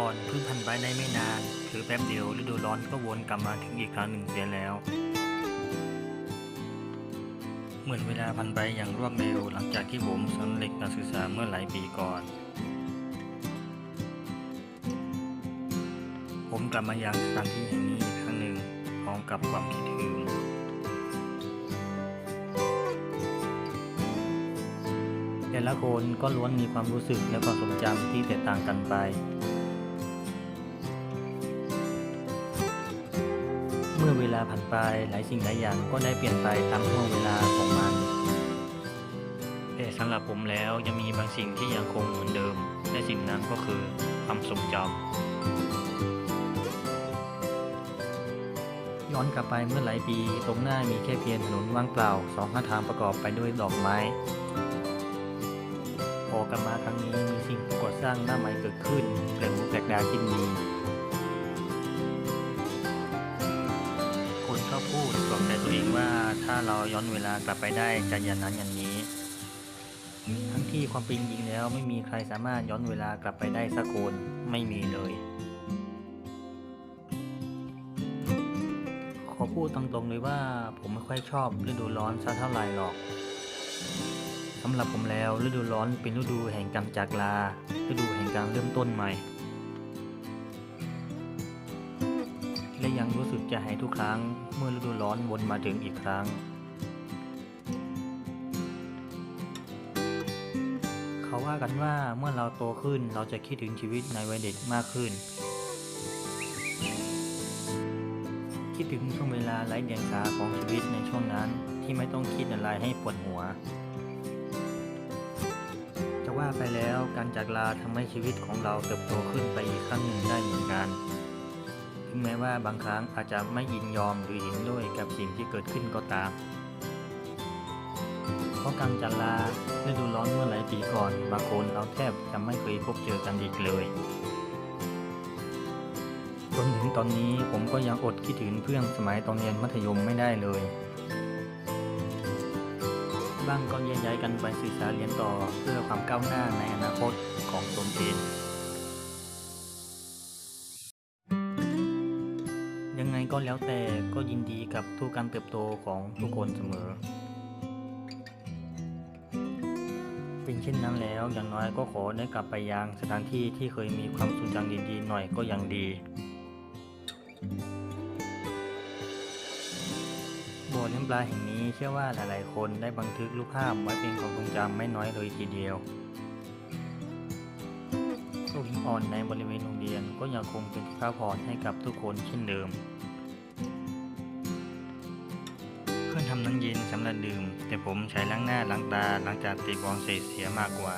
ก่อนเพิ่งผ่านไปได้ไม่นาน คือแป๊บเดียวฤดูร้อนก็วนกลับมาถึงอีกครั้งหนึ่งเสียแล้ว เหมือนเวลาผ่านไปอย่างรวดเร็วหลังจากที่ผมสำเร็จการศึกษาเมื่อหลายปีก่อน ผมกลับมายังสถานที่แห่งนี้อีกครั้งหนึ่งพร้อมกับความคิดถึงแต่ละคนก็ล้วนมีความรู้สึกและความทรงจำที่แตกต่างกันไป มื่อเวลาผ่านไปหลายสิ่งหลายอย่างก็ได้เปลี่ยนไปตามห่วงเวลาของมันแต่สำหรับผมแล้วยังมีบางสิ่งที่ยังคงเหมือนเดิม และสิ่งนั้นก็คือความทรงจำย้อนกลับไปเมื่อหลายปีตรงหน้ามีแค่เพียงถนนว่างเปล่าสองข้างทางประกอบไปด้วยดอกไม้พอกลับมาครั้งนี้มีสิ่งก่อสร้างหน้าใหม่เกิดขึ้นแปลกหูแปลกดาที่มี ตัวเองว่าถ้าเราย้อนเวลากลับไปได้จะอย่างนั้นอย่างนี้ ทั้งที่ความเป็นจริงแล้วไม่มีใครสามารถย้อนเวลากลับไปได้สักคนไม่มีเลย ขอพูดตรงๆเลยว่าผมไม่ค่อยชอบฤดูร้อนสักเท่าไหร่หรอกสำหรับผมแล้วฤดูร้อนเป็นฤดูแห่งการจากลาฤดูแห่งการเริ่มต้นใหม่ ยังรู้สึกจะหายทุกครั้งเมื่อฤดูร้อนวนมาถึงอีกครั้ง เขาว่ากันว่าเมื่อเราโตขึ้นเราจะคิดถึงชีวิตในวัยเด็กมากขึ้น คิดถึงช่วงเวลาไร้เดียงสาของชีวิตในช่วงนั้นที่ไม่ต้องคิดอะไรให้ปวดหัวจะว่าไปแล้วการจากลาทำให้ชีวิตของเราเติบโตขึ้นไปอีกขั้นหนึ่งได้เหมือนกัน ถึงแม้ว่าบางครั้งอาจจะไม่ยินยอมหรือเห็นด้วยกับสิ่งที่เกิดขึ้นก็ตาม เพราะการจากลาฤดูร้อนเมื่อหลายปีก่อนบางคนเราแทบจะไม่เคยพบเจอกันอีกเลยจนถึงตอนนี้ผมก็ยังอดคิดถึงเพื่อนสมัยตอนเรียนมัธยมไม่ได้เลยบ้างก็แยกย้ายกันไปศึกษาเรียนต่อเพื่อความก้าวหน้าในอนาคตของตนเอง แล้วแต่ก็ยินดีกับทุกการเติบโตของทุกคนเสมอ เป็นเช่นนั้นแล้วอย่างน้อยก็ขอได้กลับไปยังสถานที่ที่เคยมีความทรงจำดีๆหน่อยก็ยังดีโบ่อเลี้ยงปลาแห่งนี้เชื่อว่าหลายๆคนได้บันทึกรูปภาพไว้เป็นความทรงจำไม่น้อยเลยทีเดียวลูกหินอ่อนในบริเวณโรงเรียนก็ยังคงเป็นที่พักผ่อนให้กับทุกคนเช่นเดิม ทำน้ำเย็นสำหรับดื่ม แต่ผมใช้ล้างหน้าล้างตาหลังจากตีบอลเสร็จเสียมากกว่า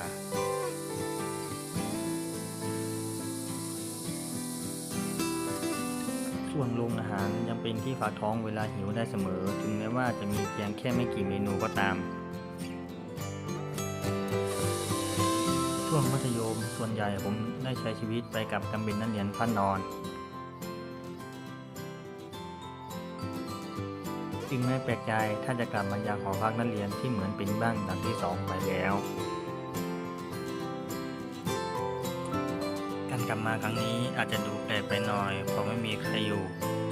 ส่วนโรงอาหารยังเป็นที่ฝากท้องเวลาหิวได้เสมอ ถึงแม้ว่าจะมีเพียงแค่ไม่กี่เมนูก็ตาม ช่วงมัธยมส่วนใหญ่ผมได้ใช้ชีวิตไปกับการเป็นนักเรียนพันนอน จึงไม่แปลกใจถ้าจะกลับมายังหอพักนักเรียนที่เหมือนเป็นบ้านหลังที่สองไปแล้ว การกลับมาครั้งนี้อาจจะดูแปลกไปหน่อย เพราะไม่มีใครอยู่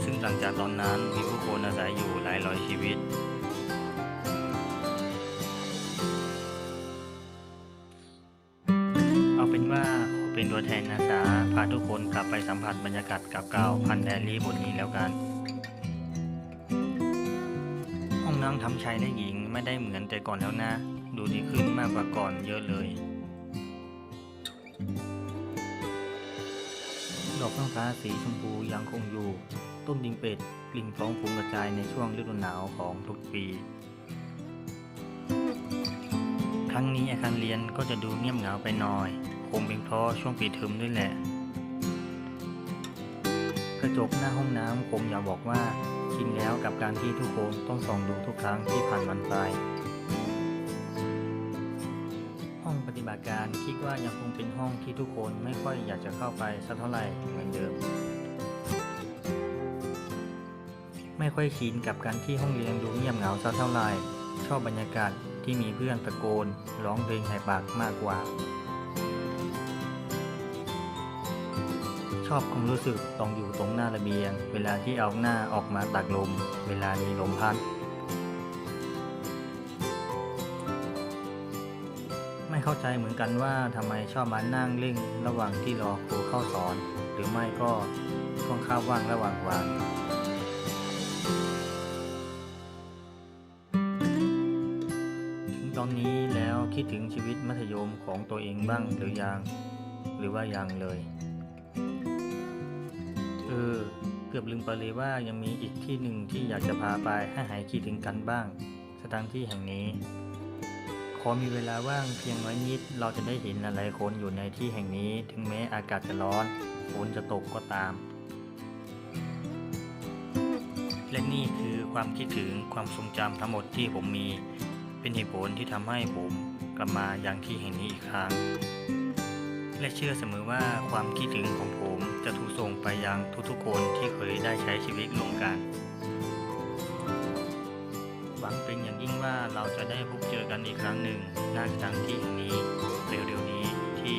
ซึ่งหลังจากตอนนั้นมีผู้คนอาศัยอยู่หลายร้อยชีวิตเอาเป็นว่าขอเป็นตัวแทนอาสาพาทุกคนกลับไปสัมผัสบรรยากาศกับเก่าๆพันแดรี่บทนี้แล้วกัน ห้องน้ำทำชายและหญิงไม่ได้เหมือนแต่ก่อนแล้วนะ ดูดีขึ้นมากกว่าก่อนเยอะเลย ดอกข้างฟ้าสีชมพูยังคงอยู่ ต้นดิงเป็ดกลิ่นฟ้องฟุ้งกระจายในช่วงฤดูหนาวของทุกปี ครั้งนี้อาคารเรียนก็จะดูเงียบเหงาไปหน่อย คงเป็นเพราะช่วงปีเทอมด้วยแหละ กระจกหน้าห้องน้ำคงอยากบอกว่า ชินแล้วกับการที่ทุกคนต้องส่องดูทุกครั้งที่ผ่านมันไปห้องปฏิบัติการคิดว่ายังคงเป็นห้องที่ทุกคนไม่ค่อยอยากจะเข้าไปสักเท่าไหร่เหมือนเดิม ไม่ค่อยชินกับการที่ห้องเรียนดูเงียบเหงาสักเท่าไหร่ ชอบบรรยากาศที่มีเพื่อนตะโกน ร้องเพลงแหกปากมากกว่า อบความรู้สึกตรงอยู่ตรงหน้าระเบียง เวลาที่เอาหน้าออกมาตักลม เวลามีลมพัด ไม่เข้าใจเหมือนกันว่าทำไมชอบมานั่งเล่งระหว่างที่รอครูเข้าสอน หรือไม่ก็ช่วงข้าวว่างระหว่างวันถึงตอนนี้แล้วคิดถึงชีวิตมัธยมของตัวเองบ้างหรือยัง หรือว่ายังเลย เกือบลืมไปเลยว่ายังมีอีกที่หนึ่งที่อยากจะพาไปให้หายคิดถึงกันบ้าง สถานที่แห่งนี้ ขอมีเวลาว่างเพียงน้อยนิด เราจะได้เห็นหลายๆคนอยู่ในที่แห่งนี้ ถึงแม้อากาศจะร้อนฝนจะตกก็ตาม และนี่คือความคิดถึงความทรงจำทั้งหมดที่ผมมี เป็นเหตุผลที่ทำให้ผมกลับมายังที่แห่งนี้อีกครั้ง และเชื่อเสมอว่าความคิดถึงของผมจะถูกส่งไปยังทุกๆคนที่เคยได้ใช้ชีวิตร่วมกัน หวังเป็นอย่างยิ่งว่าเราจะได้พบเจอกันอีกครั้งหนึ่งณสถานที่แห่งนี้เร็วๆนี้ที่